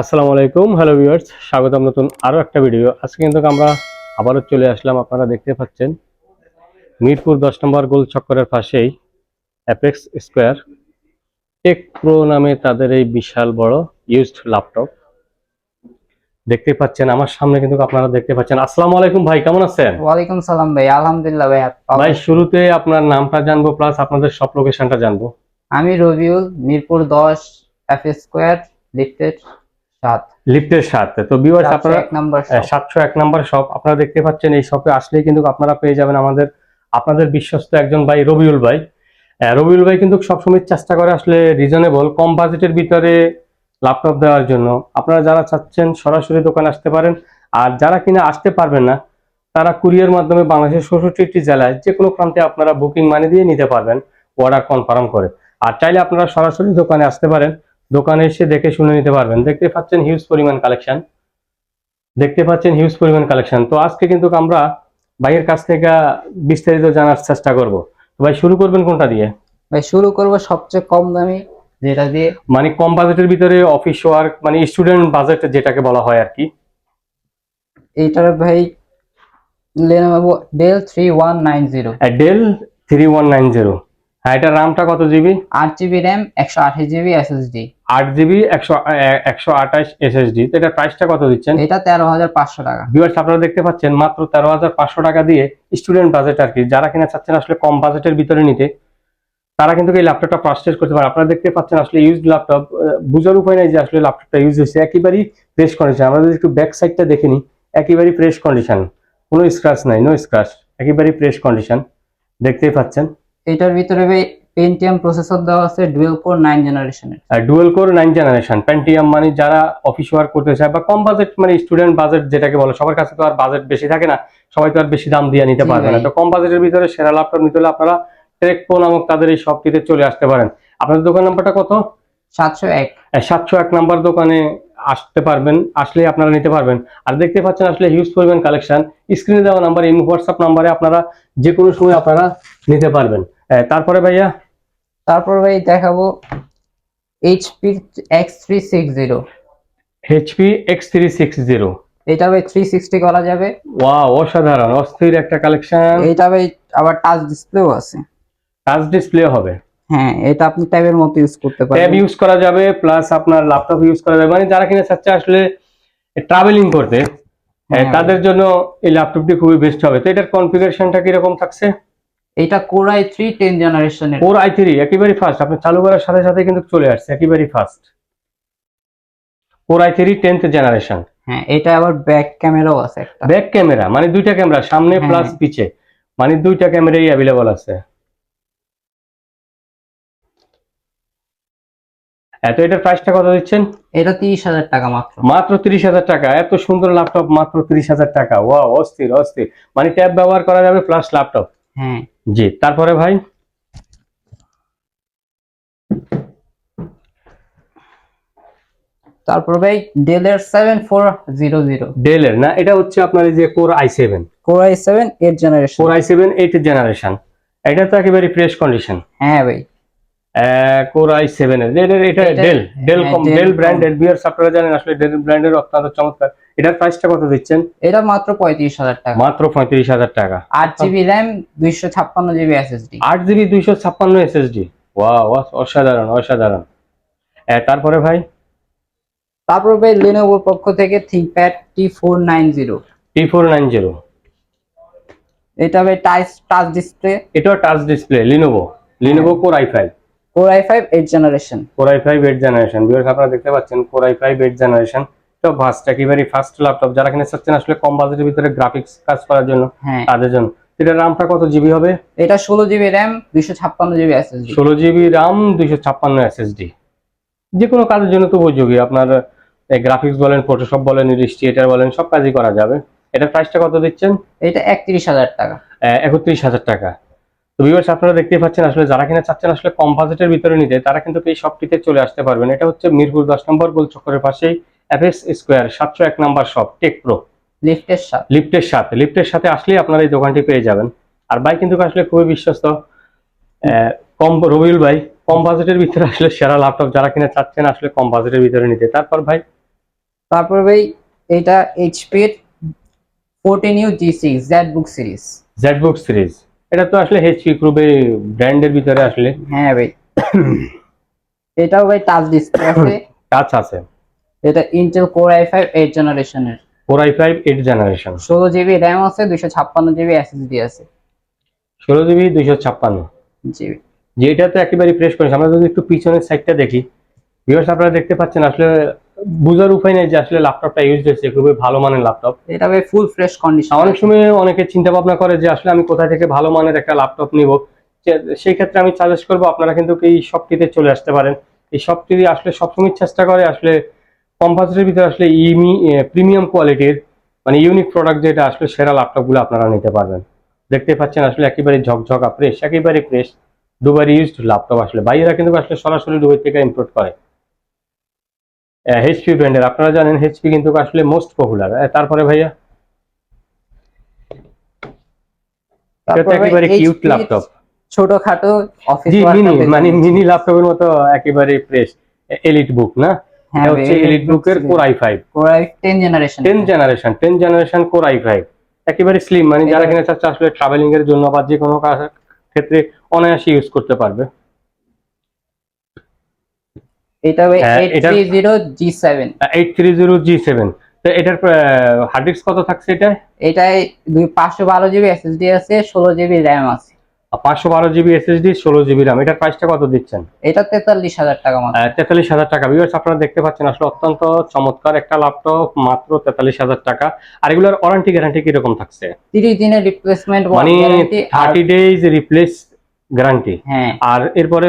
আসসালামু আলাইকুম। Hello viewers স্বাগতম নতুন আরও একটা ভিডিও আজকে কিন্তু আমরা আবারও চলে আসলাম আপনারা দেখতে পাচ্ছেন। মিরপুর দশ নম্বর গোল চক্করের পাশেই অ্যাপেক্স স্কোয়ার টেক প্রো নামে তাদের এই বিশাল বড় ইউজড ল্যাপটপ দেখতে পাচ্ছেন আমার সামনে কিন্তু আপনারা দেখতে পাচ্ছেন। আসসালামু আলাইকুম ভাই কেমন আছেন? ওয়ালাইকুম সালাম ভাই আলহামদুলিল্লাহ ভাই ভাই শুরুতে আপনার নামটা জানব প্লাস আপনাদের সব লোকেশনটা জানব। আমি রবিউল মিরপুর দশ এফ স্কোয়ার লিফটেড সাত। লিফটের সাথে তো সাতশো আপনারা নম্বর সাতশো এক নম্বর শপ আপনারা দেখতে পাচ্ছেন এই শপে আসলেই কিন্তু আপনারা পেয়ে যাবেন আমাদের আপনাদের বিশ্বস্ত একজন ভাই রবিউল ভাই। রবিউল ভাই কিন্তু সবসময় চেষ্টা করে আসলে রিজনেবল কম বাজেটের ভিতরে ল্যাপটপ দেওয়ার জন্য। আপনারা যারা চাচ্ছেন সরাসরি দোকানে আসতে পারেন। আর যারা কিনা আসতে পারবেন না তারা কুরিয়ার মাধ্যমে বাংলাদেশের ষষ্ঠটি জেলায় যে কোনো প্রান্তে আপনারা বুকিং মানি দিয়ে নিতে পারবেন। অর্ডার কনফার্ম করে। আর চাইলে আপনারা সরাসরি দোকানে আসতে পারেন। দোকানে এসে দেখে শুনে নিতে পারবেন। দেখতে পাচ্ছেন হিউজ পরিমাণ কালেকশন দেখতে পাচ্ছেন হিউজ পরিমাণ কালেকশন তো আজকে কিন্তু আমরা ভাইয়ের কাছ থেকে বিস্তারিত জানার চেষ্টা করব। ভাই শুরু করবেন কোনটা দিয়ে? ভাই শুরু করব সবচেয়ে কম দামি যেটা দিয়ে মানে কম বাজেটের ভিতরে অফিস ওয়ার্ক মানে স্টুডেন্ট বাজেট যেটাকে বলা হয় আর কি। এইটার ভাই Lenovo Dell three one nine zero Dell three one nine zero হ্যাঁ এটা রামটা কত জিবি আট জিবি র্যাম একশো আঠাশ জিবি এসএসডি আট জিবি একশো একশো আঠাশ এসএসডি তো এটার প্রাইসটা কত দিচ্ছেন? এটা তেরো হাজার পাঁচশো টাকা। ভিউয়ার্স আপনারা দেখতে পাচ্ছেন মাত্র তেরো হাজার পাঁচশো টাকা দিয়ে স্টুডেন্ট বাজেট আর কি। যারা কিনা চাচ্ছেন আসলে কম বাজেটের ভিতরে নিতে তারা কিন্তু এই ল্যাপটপটা পারচেজ করতে পারে। আপনারা দেখতে পাচ্ছেন আসলে ইউজ ল্যাপটপ বুঝার উপায় নাই যে আসলে ল্যাপটপটা ইউজ হয়েছে। একেবারেই ফ্রেশ কন্ডিশন আমরা যদি একটু ব্যাক সাইডটা দেখে নিই একেবারেই ফ্রেশ কন্ডিশন কোনো স্ক্র্যাচ নাই নো স্ক্র্যাচ একেবারেই ফ্রেশ কন্ডিশন দেখতেই পাচ্ছেন। এটার ভিতরে ভাই পেন্টিএম প্রসেসর দেওয়া আছে ডুয়েল কোর নাইন জেনারেশনের আর dual core nine generation Pentium মানে যারা অফিস ওয়ার্ক করতে চায় বা কম বাজেট মানে স্টুডেন্ট বাজেট যেটাকে বলে সবার কাছে তো আর বাজেট বেশি থাকে না সবাই তো আর বেশি দাম দিয়ে নিতে পারবে না। তো কম বাজেটের ভিতরে সেরা ল্যাপটপ নিতে হলে আপনারা টেকপো নামক তাদের এই শপটিতে চলে আসতে পারেন। আপনাদের দোকান নাম্বারটা কত? সাতশো এক। সাতশো এক নাম্বার দোকানে আসতে পারবেন আসলে আপনারা নিতে পারবেন। আর দেখতে পাচ্ছেন আসলে হিউজ পরিমাণ কালেকশন স্ক্রিনে দেওয়া নাম্বার এই হোয়াটসঅ্যাপ নাম্বারে আপনারা যে কোনো সময় আপনারা নিতে পারবেন। তারপরে ভাইয়া? তারপর ভাই দেখাবো HP X three six zero HP X three six zero এটা ভাই থ্রি সিক্সটি করা যাবে। ওয়া অসাধারণ অস্থির একটা কালেকশন। এটা ভাই আবার টাচ ডিসপ্লেও আছে। টাচ ডিসপ্লে হবে। হ্যাঁ এটা আপনি ট্যাবের মতো ইউজ করতে ট্যাব ইউজ করা যাবে প্লাস আপনার ল্যাপটপ ইউজ করা যাবে। মানে যারা কিনা চাচ্ছে আসলে ট্রাভেলিং করতে হ্যাঁ। তাদের জন্য এই ল্যাপটপটি খুবই বেস্ট হবে। তো এটার কনফিগারেশনটা কীরকম থাকছে? এটা কোরাই থ্রি টেন জেনারেশনের ফোর আই থ্রি একেবারেই ফাস্ট আপনি চালু করার সাথে সাথে কিন্তু চলে আসছে একেবারে first core I three tenth generation হ্যাঁ এটা আবার ব্যাক ক্যামেরাও আছে একটা। ব্যাক ক্যামেরা মানে দুইটা ক্যামেরা সামনে হ্যাঁ। প্লাস পিছে। মানে দুইটা ক্যামেরাই অ্যাভেলেবল আছে। এত এটার প্রাইসটা কত দিচ্ছেন? এটা তিরিশ হাজার টাকা মাত্র। মাত্র তিরিশ হাজার টাকা এত সুন্দর ল্যাপটপ মাত্র তিরিশ হাজার টাকা। ওয়া অস্থির অস্থির। মানে ট্যাব ব্যবহার করা যাবে প্লাস ল্যাপটপ হ্যাঁ। জি তারপরে ভাই? তারপর ভাই সেভেন ফোর জিরো জিরো ডেলের না এটা হচ্ছে আপনার এই যে core I seven core i seven eight generation core I seven eight generation এটা তো একেবারে ফ্রেশ কন্ডিশন হ্যাঁ ভাই। কোর আই সেভেন এর। এটা Dell Dell com Dell com। ব্র্যান্ডের বিয়ার আপনারা জানেন আসলে ডেল ব্র্যান্ডের অত্যন্ত চমৎকার। এটার প্রাইসটা কত দিচ্ছেন? এটা মাত্র পঁয়ত্রিশ হাজার টাকা। মাত্র পঁয়ত্রিশ হাজার টাকা। আট জিবি র্যাম দুইশো ছাপ্পান্ন জিবি এসএসডি আট জিবি দুইশো ছাপ্পান্ন এসএসডি ওয়া অসাধারণ অসাধারণ। তারপরে ভাই? তারপর ভাই লেনোভোর পক্ষ থেকে ThinkPad T four nine zero T four nine zero এটা ভাই টাচ টাচ ডিসপ্লে এটাও touch display Lenovo Lenovo core I five core i five eight generation core I five eight generation because আপনারা দেখতে পাচ্ছেন core I five eight generation তো fast একেবারে fast laptop যারা কিনে চাচ্ছেন আসলে কম বাজেটের ভিতরে গ্রাফিক্স কাজ করার জন্য হ্যাঁ। তাদের জন্য। এটার রামটা কত জিবি হবে? এটা ষোলো জিবি র্যাম দুইশো ছাপ্পান্ন জিবি এসএসডি ষোলো জিবি রাম দুইশো ছাপ্পান্ন এসএসডি যে কোনো কাজের জন্য তো উপযোগী। আপনার গ্রাফিক্স বলেন ফটোশপ বলেন ইলিস্ট্রেটার বলেন সব কাজই করা যাবে। এটার প্রাইসটা কত দিচ্ছেন? এটা একত্রিশ হাজার টাকা। একত্রিশ হাজার টাকা। তো ভিউয়ার্স আপনারা দেখতেই পাচ্ছেন আসলে যারা কিনা চাচ্ছেন আসলে কম বাজেটের ভিতরে নিতে তারা কিন্তু এই শপটিতে চলে আসতে পারবেন। এটা হচ্ছে মিরপুর দশ নম্বর গোল চক্করের পাশেই এফএস স্কোয়ার সাতশো এক নাম্বার শপ টেক প্রো লিফটের সাথে লিফটের সাথে লিফটের সাথে আসলেই আপনারা এই দোকানটি পেয়ে যাবেন। আর ভাই কিন্তু আসলে খুবই বিশ্বস্ত। কম রবিউল ভাই কম বাজেটের ভিতরে আসলে সেরা ল্যাপটপ যারা কিনা চাচ্ছেন আসলে কম বাজেটের ভিতরে নিতে। তারপর ভাই? তারপর ভাই এটা এইচপির fourteen U G six Z book series Z book series এটা তো আসলে এইচপি গ্রুপে ব্র্যান্ডের ভিতরে আসলে। হ্যাঁ ভাই। এটাও ভাই টাচ ডিসপ্লে আছে। টাচ আছে। এটা Intel core I five eight জেনারেশনের core I five eight generation ষোলো জিবি র্যাম আছে দুইশো ছাপ্পান্ন জিবি এসএসডি আছে। ষোলো জিবি দুইশো ছাপ্পান্ন। জিবি যে এটা তো একেবারে প্রেস করেছে আমরা যদি একটু পিছনের সাইডটা দেখি ভিউয়ার্স আপনারা দেখতে পাচ্ছেন আসলে বুঝার উপায় নেই যে আসলে ল্যাপটপটা ইউজ হয়েছে খুবই ভালো মানের ল্যাপটপ এটা ফুল ফ্রেশ কন্ডিশন অনেক সময় অনেকে চিন্তা ভাবনা করে যে আসলে আমি কোথা থেকে ভালো মানের একটা ল্যাপটপ নিব। সেই ক্ষেত্রে আমি সাজেস্ট করব আপনারা কিন্তু এই শপটিতে চলে আসতে পারেন। এই শপটি আসলে সবসময় চেষ্টা করে আসলে কম্পাসের ভিতরে আসলে ইমি প্রিমিয়াম কোয়ালিটির মানে ইউনিক প্রোডাক্ট যেটা আসলে সেরা ল্যাপটপগুলো আপনারা নিতে পারবেন। দেখতে পাচ্ছেন আসলে একেবারে ঝকঝকা ফ্রেশ একেবারে ফ্রেশ দুবার ইউজড ল্যাপটপ আসলে। বাইরেরা কিন্তু আসলে সরাসরি দুবাই থেকে ইম্পোর্ট করে। এইচপি ব্র্যান্ডের আপনারা জানেন এইচপি কিন্তু আসলে মোস্ট পপুলার তারপরে ভাইয়া? একেবারে কিউট ল্যাপটপ ছোটখাটো অফিস মিনি মানে মিনি ল্যাপটপের মতো একেবারে ফ্রেশ এলিট বুক না? হ্যাঁ হচ্ছে এলিট বুকের core I five core I ten generation ten generation ten generation core I five একেবারে স্লিম মানে যারা কিনা চাচ্ছে আসলে ট্রাভেলিং এর জন্য বা যে কোনো ক্ষেত্রে অনায়াসে ইউজ করতে পারবে। এটা ভাই হ্যাঁ, এইট এটার- three zero G seven eight three zero G seven তো এটার হার্ড ডিস্ক কত থাকছে এটা এটায় দুই পাঁচশো বারো জিবি এসএসডি আছে ষোলো জিবি র্যাম আছে। পাঁচশো বারো জিবি এসএসডি ষোলো জিবি রাম এটার প্রাইসটা কত দিচ্ছেন? এটা তেতাল্লিশ হাজার টাকা মাত্র। তেতাল্লিশ হাজার টাকা। ভিউয়ার্স আপনারা দেখতে পাচ্ছেন আসলে অত্যন্ত চমৎকার। একটা ল্যাপটপ মাত্র তেতাল্লিশ হাজার টাকা। আর এগুলোর ওয়ারেন্টি গ্যারান্টি কীরকম থাকছে? তিরিশ দিনের রিপ্লেসমেন্ট মানে থার্টি ডেজ রিপ্লেস গ্যারান্টি আর এরপরে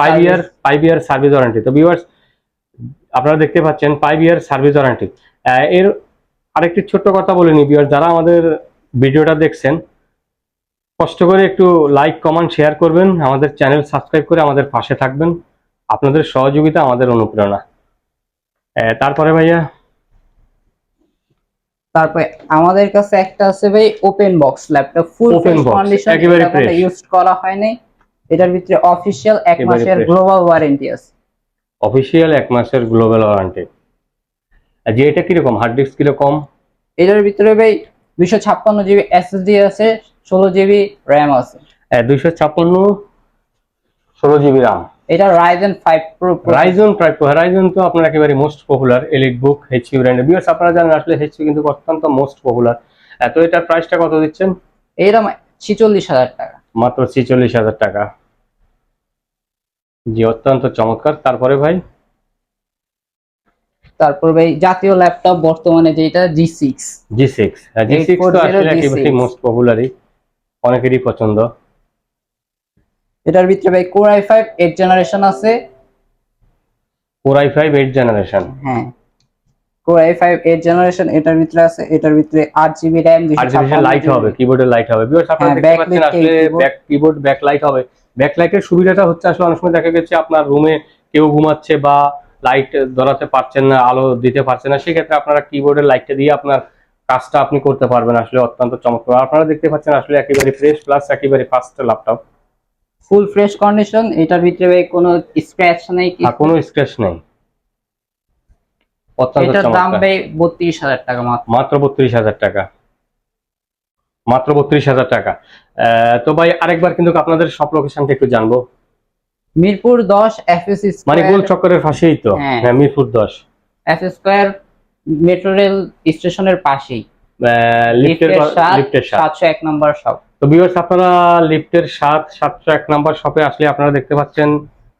five year five year service warranty তো ভিউয়ার্স আপনারা দেখতে পাচ্ছেন ফাইভ ইয়ার সার্ভিস ওয়ারেন্টি এর আরেকটি ছোট্ট কথা বলে নি ভিউয়ার্স যারা আমাদের ভিডিওটা দেখছেন কষ্ট করে একটু লাইক কমেন্ট শেয়ার করবেন আমাদের চ্যানেল সাবস্ক্রাইব করে আমাদের পাশে থাকবেন। আপনাদের সহযোগিতা আমাদের অনুপ্রেরণা। তারপরে ভাইয়া? তারপরে আমাদের কাছে একটা আছে ভাই open box laptop full condition একেবারে। ইউজ করা হয়নি এটার ভিতরে অফিসিয়াল এক মাসের গ্লোবাল ওয়ারেন্টি আছে। অফিসিয়াল এক মাসের গ্লোবাল ওয়ারেন্টি আর যে এটা কীরকম? হার্ড ডিস্ক কীরকম? এটার ভিতরে ভাই দুইশো ছাপ্পান্ন জিবি এসএসডি আছে ষোলো জিবি র্যাম আছে। দুইশো ছাপ্পান্ন। ষোলো জিবি রাম এটা রাইজেন ফাইভ প্রো রাইজন প্রায় রাইজন তো আপনার একেবারে most popular elite book HP ব্র্যান্ডের বিকজ আপনারা জানেন আসলে এইচপি কিন্তু অত্যন্ত মোস্ট পপুলার তো এটার প্রাইসটা কত দিচ্ছেন? এইরকম ছিচল্লিশ হাজার টাকা। মাত্র ছিচল্লিশ হাজার টাকা। জি অত্যন্ত চমৎকার। তারপরে ভাই? তারপর ভাই জাতীয় ল্যাপটপ বর্তমানে যেটা G six G six G six তো আসলে একেবারে মোস্ট পপুলারই অনেকেরই পছন্দ। এটার ভিতরে ভাই core I five eight generation আছে। Core I five eight generation হ্যাঁ। Core I five eight generation এটার ভিতরে আছে। এটার ভিতরে আট জিবি র্যাম লাইট হবে কিবোর্ডে লাইট হবে। আপনারা হ্যাঁ, দেখতে পাচ্ছেন আসলে। ব্যাক কিবোর্ড ব্যাক লাইট হবে। ব্যাক লাইটের সুবিধাটা হচ্ছে আসলে অনেক সময় দেখা গেছে আপনার রুমে কেউ ঘুমাচ্ছে বা লাইট ধরাতে পারছেন না আলো দিতে পারছেন না। সেক্ষেত্রে আপনারা কিবোর্ডের লাইটটা দিয়ে আপনার কাজটা আপনি করতে পারবেন আসলে অত্যন্ত চমৎকার। আপনারা দেখতে পাচ্ছেন আসলে একেবারে ফ্রেশ প্লাস একেবারে fast laptop full fresh condition এটার ভিতরে কোনো স্ক্র্যাচ নেই। কোনো স্ক্র্যাচ নেই। এটার দাম ভাই বত্রিশ হাজার টাকা মাত্র। মাত্র বত্রিশ হাজার টাকা। মাত্র বত্রিশ হাজার টাকা। আহ, তো ভাই আরেকবার কিন্তু আপনাদের সব লোকেশনটা একটু জানব। মিরপুর দশ এফএস মানে গোল চক্করের পাশেই তো? হ্যাঁ। হ্যাঁ মিরপুর দশ। এফ স্কোয়ার মেট্রো রেল স্টেশনের পাশেই। লিফটের লিফটের সাত লিফটের সাত। সাতশো এক নম্বর সব তো ভিউয়ার্স আপনারা লিফটের সাত সাতশো এক নাম্বার শপে আসলে আপনারা দেখতে পাচ্ছেন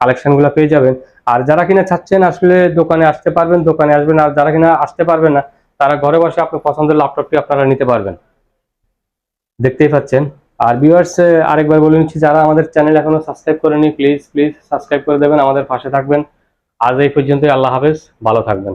কালেকশনগুলো পেয়ে যাবেন। আর যারা কিনা চাচ্ছেন আসলে দোকানে আসতে পারবেন দোকানে আসবেন আর যারা কিনা আসতে পারবেন না তারা ঘরে বসে আপনার পছন্দের ল্যাপটপটি আপনারা নিতে পারবেন। দেখতেই পাচ্ছেন। আর ভিউয়ার্স আরেকবার বলে নিচ্ছি যারা আমাদের চ্যানেল এখনও সাবস্ক্রাইব করেনি প্লিজ প্লিজ সাবস্ক্রাইব করে দেবেন আমাদের পাশে থাকবেন। আজ এই পর্যন্তই আল্লাহ হাফেজ ভালো থাকবেন।